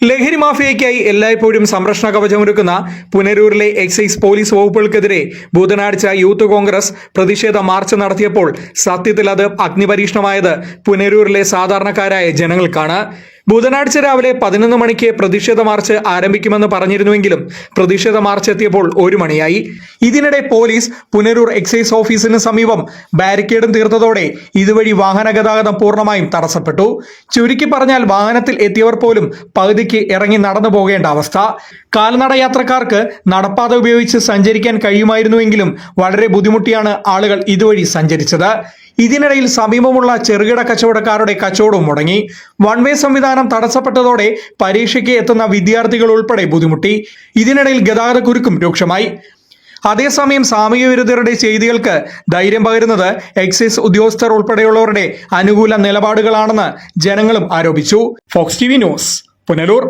ലഹരി മാഫിയയ്ക്കായി എല്ലായ്പ്പോഴും സംരക്ഷണ കവചമൊരുക്കുന്ന പുനരൂരിലെ എക്സൈസ് പോലീസ് വകുപ്പുകൾക്കെതിരെ ബുധനാഴ്ച യൂത്ത് കോൺഗ്രസ് പ്രതിഷേധ മാർച്ച് നടത്തിയപ്പോൾ സത്യത്തിൽ അത് അഗ്നിപരീക്ഷണമായത് പുനരൂരിലെ സാധാരണക്കാരായ ജനങ്ങൾക്കാണ്. ബുധനാഴ്ച രാവിലെ പതിനൊന്ന് മണിക്ക് പ്രതിഷേധ മാർച്ച് ആരംഭിക്കുമെന്ന് പറഞ്ഞിരുന്നുവെങ്കിലും പ്രതിഷേധ മാർച്ച് എത്തിയപ്പോൾ ഒരു മണിയായി. ഇതിനിടെ പോലീസ് പുനരൂർ എക്സൈസ് ഓഫീസിന് സമീപം ബാരിക്കേഡും തീർത്തതോടെ ഇതുവഴി വാഹന ഗതാഗതം പൂർണമായും തടസ്സപ്പെട്ടു. ചുരുക്കി പറഞ്ഞാൽ വാഹനത്തിൽ എത്തിയവർ പോലും പകുതിക്ക് ഇറങ്ങി നടന്നു പോകേണ്ട അവസ്ഥ. കാൽനട യാത്രക്കാർക്ക് നടപ്പാത ഉപയോഗിച്ച് സഞ്ചരിക്കാൻ കഴിയുമായിരുന്നുവെങ്കിലും വളരെ ബുദ്ധിമുട്ടിയാണ് ആളുകൾ ഇതുവഴി സഞ്ചരിച്ചത്. ഇതിനിടയിൽ സമീപമുള്ള ചെറുകിട കച്ചവടക്കാരുടെ കച്ചവടവും മുടങ്ങി. വൺ വേ സംവിധാനം തടസ്സപ്പെട്ടതോടെ പരീക്ഷയ്ക്ക് എത്തുന്ന വിദ്യാർത്ഥികൾ ഉൾപ്പെടെ ബുദ്ധിമുട്ടി. ഇതിനിടയിൽ ഗതാഗത കുരുക്കും രൂക്ഷമായി. അതേസമയം സാമൂഹ്യ വിരുദ്ധരുടെ ചെയ്തികൾക്ക് ധൈര്യം പകരുന്നത് എക്സൈസ് ഉദ്യോഗസ്ഥർ ഉൾപ്പെടെയുള്ളവരുടെ അനുകൂല നിലപാടുകളാണെന്ന് ജനങ്ങളും ആരോപിച്ചു. Fox T V news Punalur.